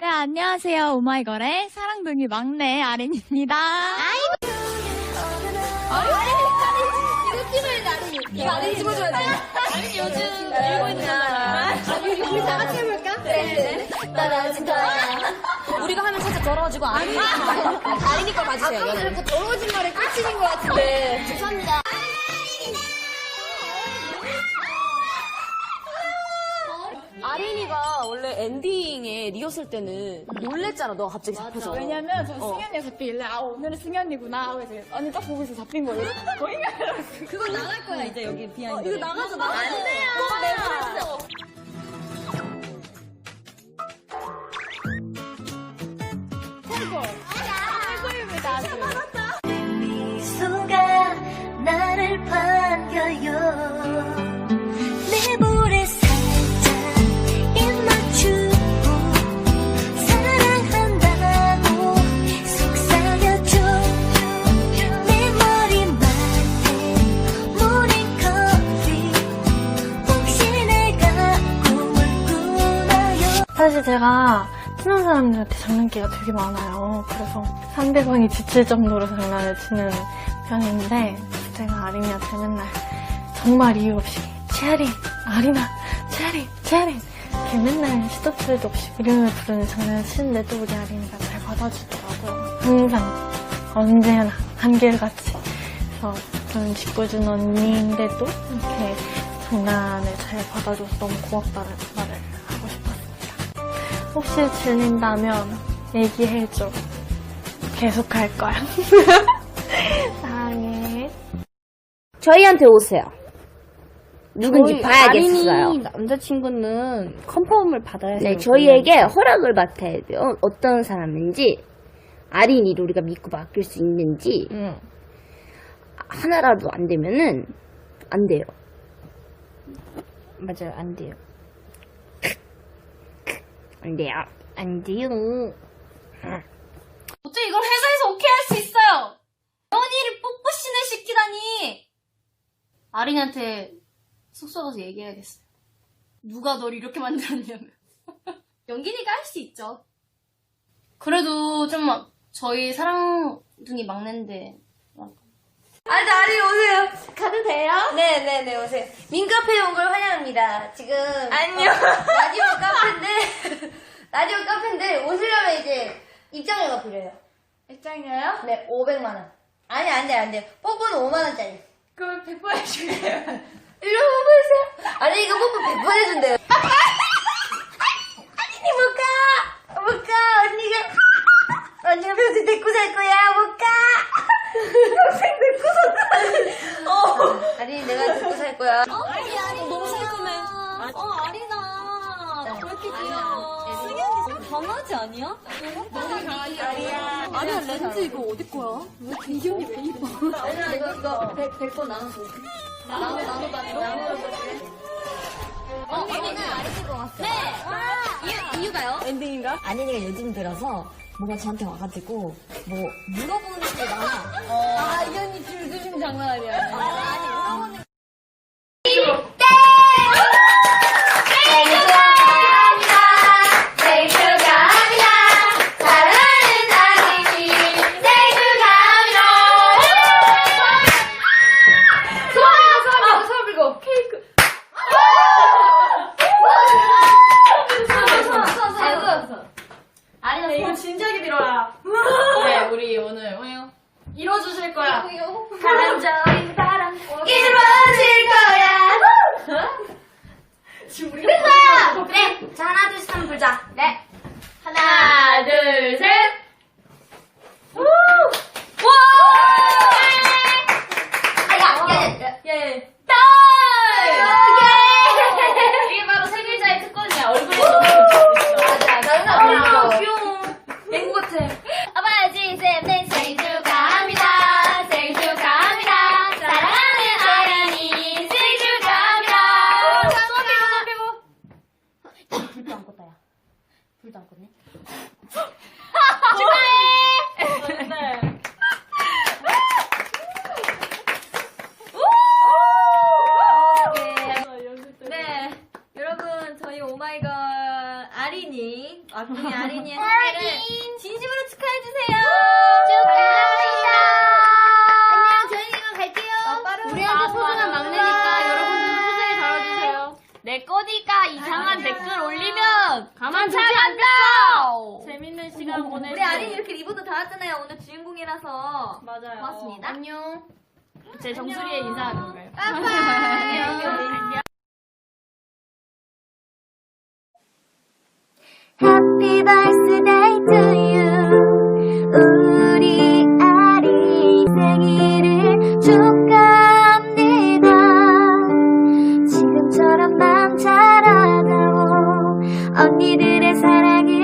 네, 안녕하세요. 오마이걸의 사랑둥이 막내 아린입니다. 이거 아린이 찍어줘야 돼. 아린이 요즘 일고 있는 거잖아. 우리 다 같이 해볼까? 그래. 떨어진 거야. 우리가 하면 살짝 더러워지고 아린이 아린이 거 봐주세요. 아까 자꾸 더러워진 말에 꽂히는 것 같은데. 죄송합니다. 엔딩에 리허설 때는 놀랬잖아. 너 갑자기 잡혀서. 왜냐면 저 승현이가 잡히길래, 아, 오늘은 승현이구나. 하고 이제 언니 딱 보고 있어 잡힌 거예요. 거인가 그거 나갈 거야 이제 여기 비하인드. 이거 나가서 나가. 안 돼요. 꼭 내보내주세요. 최고입니다. 미소 사실 제가 친한 사람들한테 장난기가 되게 많아요. 그래서 상대방이 지칠 정도로 장난을 치는 편인데 제가 아린이한테 맨날 정말 이유 없이 체리, 아린아, 체리, 체리 이렇게 맨날 시도 때도 없이 이름을 부르는 장난을 치는데도 우리 아린이가 잘 받아주더라고요. 항상 언제나 한결같이 그래서 저는 짓궂은 언니인데도 이렇게 장난을 잘 받아줘서 너무 고맙다는 말을. 혹시 질린다면 얘기해줘. 계속 할 거야. 사랑해. 저희한테 오세요. 누군지 봐야겠어요. 아린이 남자친구는 컨펌을 받아야. 네, 저희에게 허락을 맡아야 돼요. 어떤 사람인지, 아린이를 우리가 믿고 맡길 수 있는지, 응. 하나라도 안 되면은, 안 돼요. 맞아요, 안 돼요. 안 돼요. 안 돼요. 어떻게 이걸 회사에서 오케이 할 수 있어요? 연희를 뽀뽀 신을 시키다니! 아린이한테 숙소 가서 얘기해야겠어요. 누가 널 이렇게 만들었냐면. 연기니까 할 수 있죠. 그래도 좀 저희 사랑둥이 막내인데. 아니, 아니, 오세요. 가도 돼요? 네네네, 오세요. 민카페에 온 걸 환영합니다. 지금. 안녕. 라디오 카페인데, 라디오 카페인데, 오시려면 이제 입장료가 필요해요. 입장이에요? 네, 500만원. 아니, 안 돼, 안 돼. 뽀뽀는 5만원짜리. 그걸 100번 해줄게요. 일로 뽀뽀해주세요. 아니, 이거 뽀뽀 100번 해준대요. 아니, 못 가! 못 가! 언니가, 언니가 평생 데리고 살 거야! 못 가! 평생 데리고 살 거야! 어. 아니, 내가 데리고 살 거야. 아니, 아니, 너무 상큼해. 어, 아린아. 왜 이렇게 귀여워. 승현이 좀 강아지 아니야? 너무 강아지 아니야. 아니야, 렌즈 이거 어디 거야? 왜 이렇게 이현이 왜 이뻐? 아니야, 이거, 이거 100, 100번 나눠줘. 나눠, 나눠봐, 나눠. 언니는 아린이 것 같아. 네. 이유, 이유가요? 아린이가 요즘 들어서 뭔가 저한테 와가지고 뭐 물어보는 게 많아. 아, 이 언니 줄드심 장난 아니야. 아니 물어보는 생일 축하합니다. 사랑하는 아린이 생일 축하합니다. 소아야, 소아, 소아 불고 케이크. 아린아, 이거 진지하게 빌어라. 네, 우리 오늘 뭐예요? 이뤄주실 거야. 감정인 사랑 이루어질 거야. 그거야. 그래. 자 하나 둘셋 한번 불자. 네. 하나 둘 셋. 우! 와! 아야, 야, 야, 예. 딸! 예! 이게 바로 세 글자의 특권이야. 얼굴에 맞아, 나는 아, 안 귀여워. 앵무 같아. 아버지, 쌤, 네, 생일 축하합니다. 생일 축하합니다. 사랑하는 아연이 생일 축하합니다. 손 빼고, 손 빼고. 불도 안 껐다, 야. 불도 안 껐네. 축하해! 네. 네. 여러분, 저희 오마이걸 아린이, 막둥이 아린이. 아린이의 생일을 진심으로 축하해 주세요. 축하합니다. 안녕, 저희는 이만 갈게요. 우리한테 소중한 막내니까 여러분들도 소중히 다뤄주세요. 내 거니까 이상한 댓글 올리면 가만 두지 않다. 재밌는 시간 보내세요. 우리 아린이 이렇게 리본도 달았잖아요. 오늘 주인공이라서. 맞아요. 고맙습니다. 안녕. 제 정수리에 인사하는 건가요? 안녕. 언니들의 사랑을